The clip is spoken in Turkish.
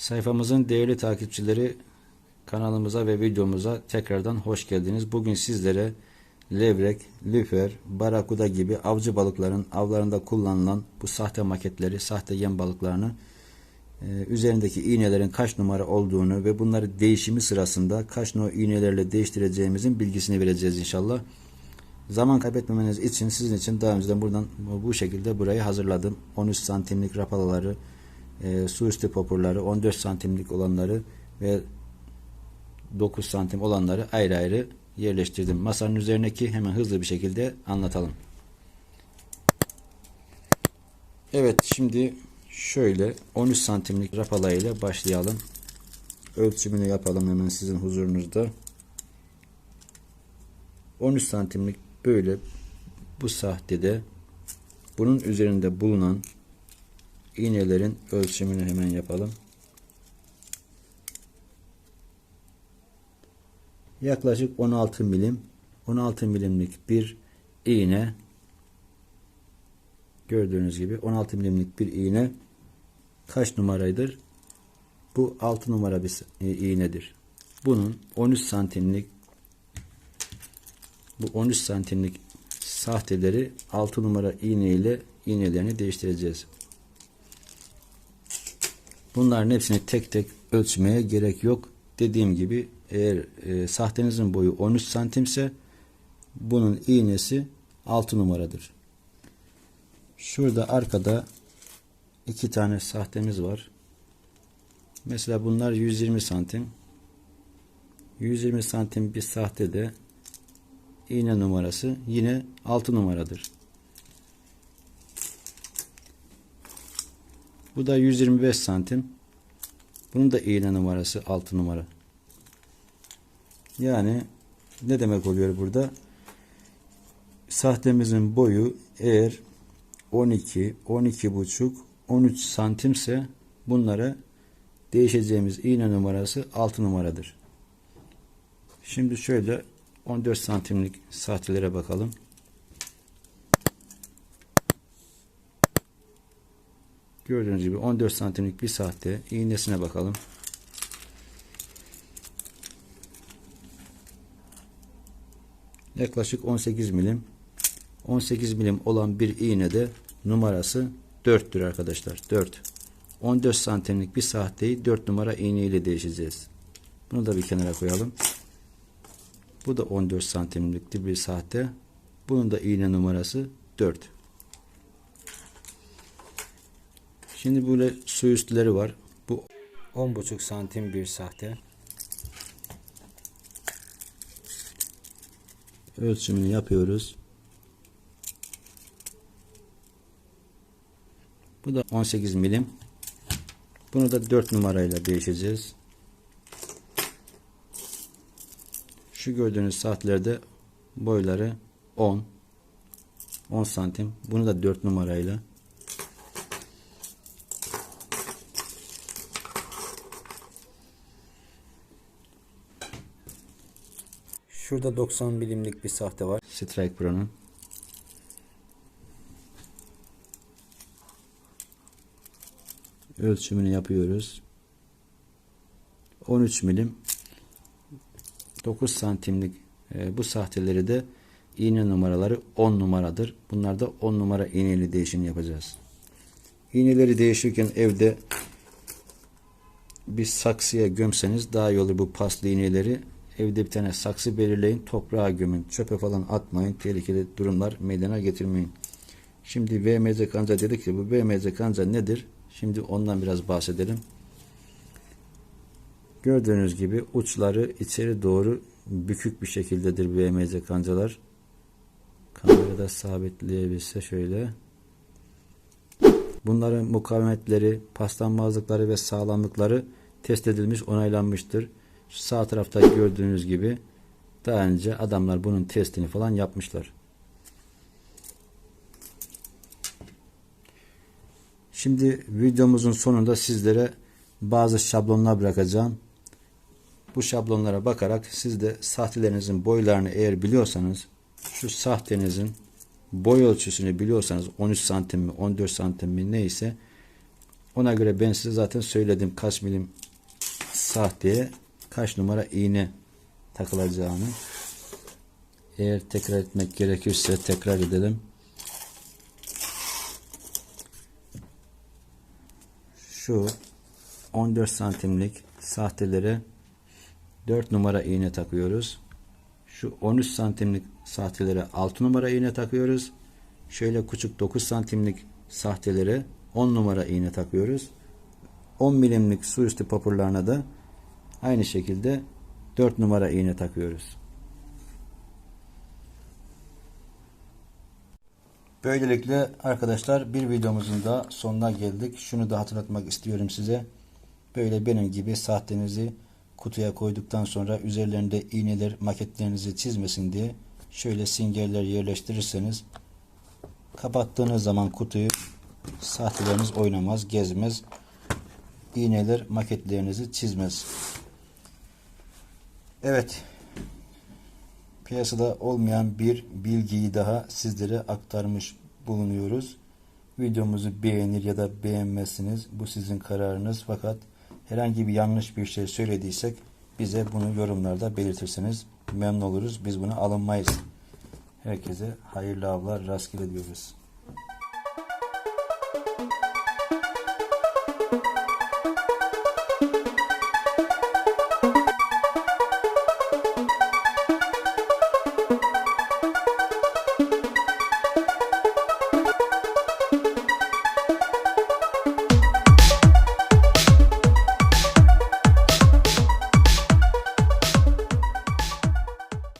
Sayfamızın değerli takipçileri kanalımıza ve videomuza tekrardan hoş geldiniz. Bugün sizlere levrek, lüfer, barakuda gibi avcı balıkların avlarında kullanılan bu sahte maketleri, sahte yem balıklarını e, üzerindeki iğnelerin kaç numara olduğunu ve bunları değişimi sırasında kaç no iğnelerle değiştireceğimizin bilgisini vereceğiz inşallah. Zaman kaybetmemeniz için sizin için daha önceden buradan bu şekilde burayı hazırladım. 13 santimlik rapalaları, e, su üstü popurları, 14 santimlik olanları ve 9 santim olanları ayrı ayrı yerleştirdim. Masanın üzerindeki hemen hızlı bir şekilde anlatalım. Evet şimdi şöyle 13 santimlik rapala ile başlayalım. Ölçümünü yapalım hemen sizin huzurunuzda. 13 santimlik böyle bu sahtede bunun üzerinde bulunan iğnelerin ölçümünü hemen yapalım. Yaklaşık 16 milim 16 milimlik bir iğne gördüğünüz gibi 16 milimlik bir iğne kaç numaraydır? Bu 6 numara bir iğnedir. Bunun 13 santimlik bu 13 santimlik sahteleri 6 numara iğne ile iğnelerini değiştireceğiz. Bunların hepsini tek tek ölçmeye gerek yok. Dediğim gibi eğer e, sahtenizin boyu 13 santimse bunun iğnesi 6 numaradır. Şurada arkada iki tane sahtemiz var. Mesela bunlar 120 santim. 120 santim bir sahtede iğne numarası yine 6 numaradır. Bu da 125 santim. Bunun da iğne numarası 6 numara. Yani ne demek oluyor burada? Sahtemizin boyu eğer 12, 12 buçuk, 13 santimse bunlara değişeceğimiz iğne numarası 6 numaradır. Şimdi şöyle 14 santimlik sahtelere bakalım. Gördüğünüz gibi 14 santimlik bir sahte iğnesine bakalım. Yaklaşık 18 milim. 18 milim olan bir iğnede numarası 4'tür arkadaşlar. 4. 14 santimlik bir sahteyi 4 numara iğne ile değişeceğiz. Bunu da bir kenara koyalım. Bu da 14 santimlikti bir sahte. Bunun da iğne numarası 4. Şimdi böyle su üstleri var. Bu 10,5 santim bir sahte. Ölçümünü yapıyoruz. Bu da 18 milim. Bunu da 4 numarayla değişeceğiz. Şu gördüğünüz saatlerde boyları 10 10 santim. Bunu da 4 numarayla Şurada 90 milimlik bir sahte var. Strike Pro'nun. Ölçümünü yapıyoruz. 13 milim 9 santimlik e, bu sahteleri de iğne numaraları 10 numaradır. Bunlar da 10 numara iğneli değişim yapacağız. İğneleri değişirken evde bir saksıya gömseniz daha iyi olur bu paslı iğneleri. Evde bir tane saksı belirleyin. Toprağa gömün. Çöpe falan atmayın. Tehlikeli durumlar meydana getirmeyin. Şimdi VMZ kanca dedik ki bu VMZ kanca nedir? Şimdi ondan biraz bahsedelim. Gördüğünüz gibi uçları içeri doğru bükük bir şekildedir VMC kancalar. Kamerada sabitleyebilse şöyle. Bunların mukavemetleri, paslanmazlıkları ve sağlamlıkları test edilmiş, onaylanmıştır. Sağ tarafta gördüğünüz gibi daha önce adamlar bunun testini falan yapmışlar. Şimdi videomuzun sonunda sizlere bazı şablonlar bırakacağım. Bu şablonlara bakarak siz de sahtelerinizin boylarını eğer biliyorsanız şu sahtenizin boy ölçüsünü biliyorsanız 13 santim mi 14 santim mi neyse Ona göre ben size zaten söyledim kaç milim sahteye kaç numara iğne takılacağını. Eğer tekrar etmek gerekirse tekrar edelim. Şu 14 santimlik sahtelere 4 numara iğne takıyoruz. Şu 13 santimlik sahtelere 6 numara iğne takıyoruz. Şöyle küçük 9 santimlik sahtelere 10 numara iğne takıyoruz. 10 milimlik su üstü papurlarına da aynı şekilde 4 numara iğne takıyoruz. Böylelikle arkadaşlar bir videomuzun da sonuna geldik. Şunu da hatırlatmak istiyorum size. Böyle benim gibi sahtenizi kutuya koyduktan sonra üzerlerinde iğneler maketlerinizi çizmesin diye şöyle singerler yerleştirirseniz kapattığınız zaman kutuyu sahteleriniz oynamaz, gezmez. İğneler maketlerinizi çizmez. Evet. Piyasada olmayan bir bilgiyi daha sizlere aktarmış bulunuyoruz. Videomuzu beğenir ya da beğenmezsiniz. Bu sizin kararınız. Fakat herhangi bir yanlış bir şey söylediysek bize bunu yorumlarda belirtirseniz memnun oluruz. Biz buna alınmayız. Herkese hayırlı avlar, rastgele diyoruz.